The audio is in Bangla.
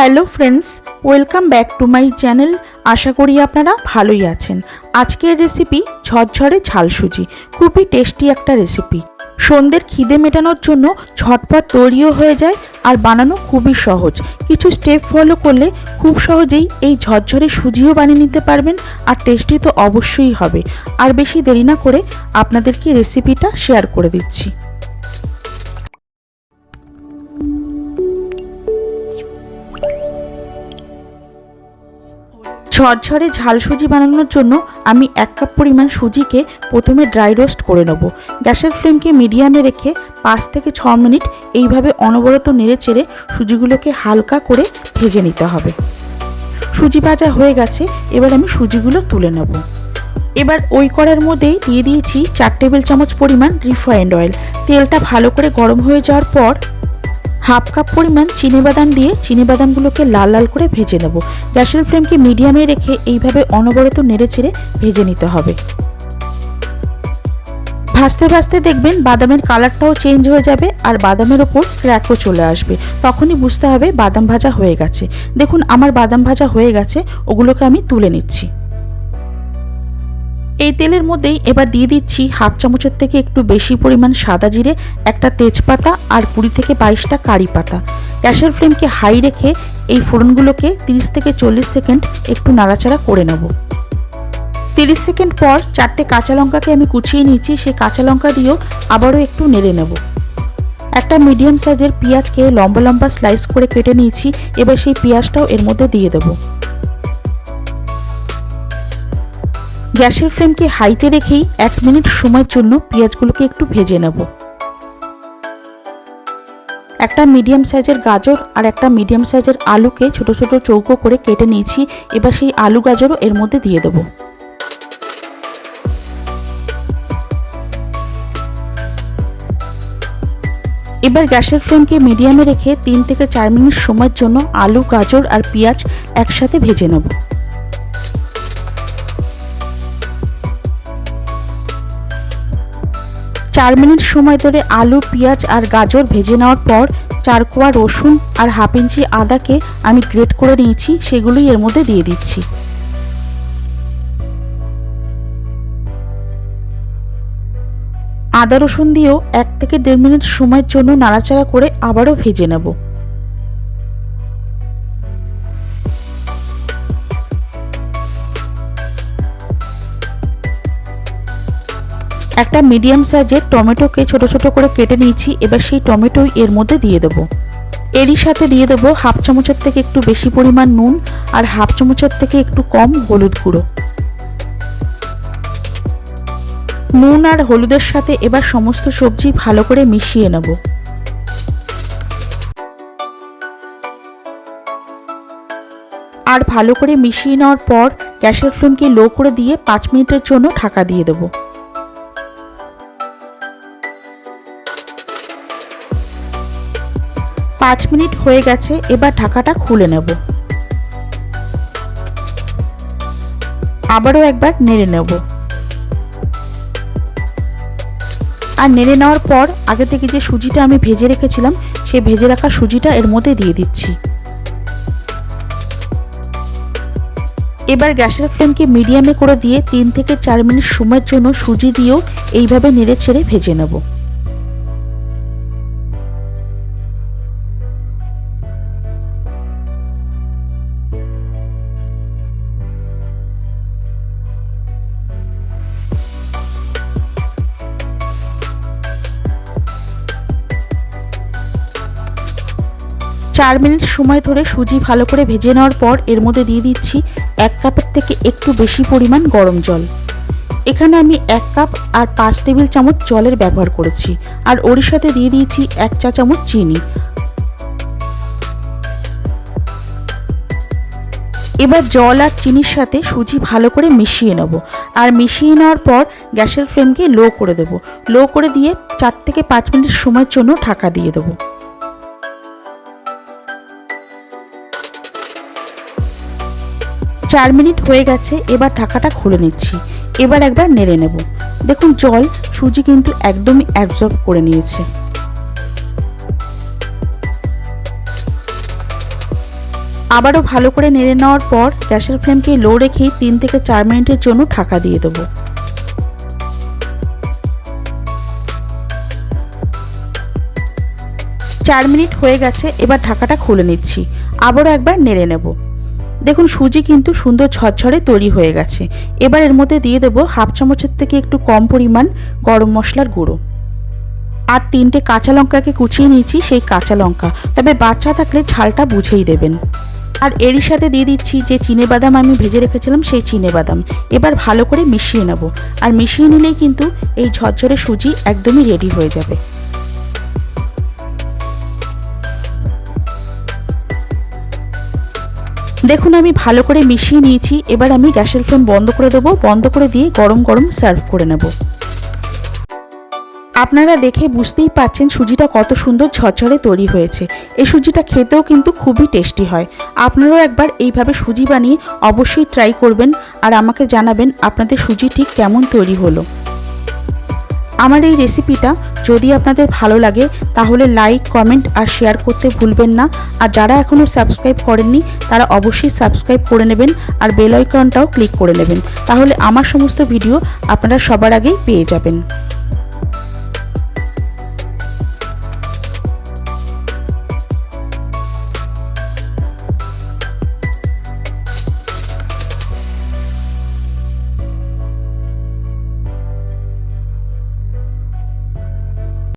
Hello friends, welcome back to my channel. আশা করি আপনারা ভালোই আছেন। আজকের রেসিপি ঝরঝরে ঝাল সুজি, খুবই টেস্টি একটা রেসিপি। সন্ধ্যের খিদে মেটানোর জন্য ঝটপট তৈরিও হয়ে যায় আর বানানো খুবই সহজ। কিছু স্টেপ ফলো করলে খুব সহজেই এই ঝরঝরে সুজিও বানিয়ে নিতে পারবেন আর টেস্টি তো অবশ্যই হবে। আর বেশি দেরি না করে আপনাদেরকে রেসিপিটা শেয়ার করে দিচ্ছি। ঝরঝরে ঝাল সুজি বানানোর জন্য আমি এক কাপ পরিমাণ সুজিকে প্রথমে ড্রাই রোস্ট করে নেব। গ্যাসের ফ্লেমকে মিডিয়ামে রেখে পাঁচ থেকে ছ মিনিট এইভাবে অনবরত নেড়ে চেড়ে সুজিগুলোকে হালকা করে ভেজে নিতে হবে। সুজি ভাজা হয়ে গেছে, এবার আমি সুজিগুলো তুলে নেব। এবার ওই কড়ার মধ্যেই দিয়ে দিয়েছি চার টেবিল চামচ পরিমাণ রিফাইন্ড অয়েল। তেলটা ভালো করে গরম হয়ে যাওয়ার পর হাফ কাপ পরিমাণ বাদাম দিয়ে বাদামগুলোকে লাল লাল করে ভেজে নেব। গ্যাসের ফ্লেমকে মিডিয়ামে রেখে এইভাবে অনবরত নেড়ে চেড়ে ভেজে নিতে হবে। ভাজতে ভাজতে দেখবেন বাদামের কালারটাও চেঞ্জ হয়ে যাবে আর বাদামের ওপর ক্র্যাকও চলে আসবে। তখনই বুঝতে হবে বাদাম ভাজা হয়ে গেছে। দেখুন, আমার বাদাম ভাজা হয়ে গেছে, ওগুলোকে আমি তুলে নিচ্ছি। এই তেলের মধ্যেই এবার দিয়ে দিচ্ছি হাফ চামচের থেকে একটু বেশি পরিমাণ সাদা জিরে, একটা তেজপাতা আর কুড়ি থেকে বাইশটা কারি পাতা। গ্যাসের ফ্লেমকে হাই রেখে এই ফোড়নগুলোকে তিরিশ থেকে চল্লিশ সেকেন্ড একটু নাড়াচাড়া করে নেব। তিরিশ সেকেন্ড পর চারটে কাঁচা লঙ্কাকে আমি কুচিয়ে নিয়েছি, সেই কাঁচা লঙ্কা দিয়েও আবারও একটু নেড়ে নেব। একটা মিডিয়াম সাইজের পেঁয়াজকে লম্বা লম্বা স্লাইস করে কেটে নিয়েছি, এবার সেই পেঁয়াজটাও এর মধ্যে দিয়ে দেবো। গ্যাসের ফ্লেমকে হাইতে রেখেই এক মিনিট সময়ের জন্য পেঁয়াজগুলোকে একটু ভেজে নেব। একটা মিডিয়াম সাইজের গাজর আর একটা মিডিয়াম সাইজের আলুকে ছোট ছোট চৌকো করে কেটে নিয়েছি, এবার সেই আলু গাজরও এর মধ্যে দিয়ে দেবো। এবার গ্যাসের ফ্লেমকে মিডিয়ামে রেখে তিন থেকে চার মিনিট সময়ের জন্য আলু, গাজর আর পেঁয়াজ একসাথে ভেজে নেব। চার মিনিট সময় ধরে আলু, পেঁয়াজ আর গাজর ভেজে নেওয়ার পর চার কোয়া রসুন আর হাফ ইঞ্চি আদাকে আমি গ্রেট করে নিয়েছি, সেগুলোই এর মধ্যে দিয়ে দিচ্ছি। আদা রসুন দিয়েও এক থেকে দেড় মিনিট সময়ের জন্য নাড়াচাড়া করে আবারও ভেজে নেব। একটা মিডিয়াম সাইজের টমেটোকে ছোট ছোট করে কেটে নিয়েছি, এবার সেই টমেটোই এর মধ্যে দিয়ে দেবো। এরই সাথে দিয়ে দেবো হাফ চামচের থেকে একটু বেশি পরিমাণ নুন আর হাফ চামচের থেকে একটু কম হলুদ গুঁড়ো। নুন আর হলুদের সাথে এবার সমস্ত সবজি ভালো করে মিশিয়ে নেব। আর ভালো করে মিশিয়ে নেওয়ার পর গ্যাসের ফ্লেমকে লো করে দিয়ে পাঁচ মিনিটের জন্য ঢাকা দিয়ে দেবো। পাঁচ মিনিট হয়ে গেছে, এবার ঢাকাটা খুলে নেব। আবারও একবার নেড়ে নেব। আর নেড়ে নেওয়ার পর, আগে থেকে যে সুজিটা আমি ভেজে রেখেছিলাম সেই ভেজে রাখা সুজিটা এর মধ্যে দিয়ে দিচ্ছি। এবার গ্যাসের ফ্লেমকে মিডিয়ামে করে দিয়ে তিন থেকে চার মিনিট সময়ের জন্য সুজি দিয়েও এইভাবে নেড়ে ছেড়ে ভেজে নেব। চার মিনিট সময় ধরে সুজি ভালো করে ভেজে নেওয়ার পর এর মধ্যে দিয়ে দিচ্ছি এক কাপের থেকে একটু বেশি পরিমাণ গরম জল। এখানে আমি এক কাপ আর পাঁচ টেবিল চামচ জলের ব্যবহার করেছি আর ওর সাথে দিয়ে দিয়েছি এক চা চামচ চিনি। এবার জল আর চিনির সাথে সুজি ভালো করে মিশিয়ে নেব আর মিশিয়ে নেওয়ার পর গ্যাসের ফ্লেমকে লো করে দেব। লো করে দিয়ে চার থেকে পাঁচ মিনিট সময়ের জন্য ঢাকা দিয়ে দেবো। চার মিনিট হয়ে গেছে, এবার ঢাকাটা খুলে নিচ্ছি। এবার একবার নেড়ে নেব। দেখুন, জল সুজি কিন্তু একদমই অ্যাবজর্ব করে নিয়েছে। আবারও ভালো করে নেড়ে নেওয়ার পর গ্যাসের ফ্লেমকে লো রেখেই তিন থেকে চার মিনিটের জন্য ঢাকা দিয়ে দেবো। চার মিনিট হয়ে গেছে, এবার ঢাকাটা খুলে নিচ্ছি। আবারও একবার নেড়ে নেব। দেখুন, সুজি কিন্তু সুন্দর ঝরঝরে তৈরি হয়ে গেছে। এবার এর মধ্যে দিয়ে দেবো হাফ চামচের থেকে একটু কম পরিমাণ গরম মশলার গুঁড়ো। আর তিনটে কাঁচা লঙ্কাকে কুচিয়ে নিয়েছি, সেই কাঁচা লঙ্কা। তবে বাচ্চা থাকলে ঝালটা বুঝেই দেবেন। আর এরই সাথে দিয়ে দিচ্ছি যে চিনে বাদাম আমি ভেজে রেখেছিলাম, সেই চিনে বাদাম। এবার ভালো করে মিশিয়ে নেব। আর মিশিয়ে নিলেই কিন্তু এই ঝরঝরে সুজি একদমই রেডি হয়ে যাবে। দেখুন, আমি ভালো করে মিশিয়ে নিয়েছি। এবার আমি গ্যাসের ফ্লেম বন্ধ করে দেবো। বন্ধ করে দিয়ে গরম গরম সার্ভ করে নেব। আপনারা দেখে বুঝতেই পারছেন সুজিটা কত সুন্দর ঝরঝরে তৈরি হয়েছে। এই সুজিটা খেতেও কিন্তু খুবই টেস্টি হয়। আপনারাও একবার এইভাবে সুজি বানিয়ে অবশ্যই ট্রাই করবেন আর আমাকে জানাবেন আপনাদের সুজি ঠিক কেমন তৈরি হলো। আমার এই রেসিপিটা যদি আপনাদের ভালো লাগে, তাহলে লাইক কমেন্ট আর শেয়ার করতে ভুলবেন না। আর যারা এখনও সাবস্ক্রাইব করেননি, তারা অবশ্যই সাবস্ক্রাইব করে নেবেন আর বেল আইকনটাও ক্লিক করে নেবেন। তাহলে আমার সমস্ত ভিডিও আপনারা সবার আগেই পেয়ে যাবেন।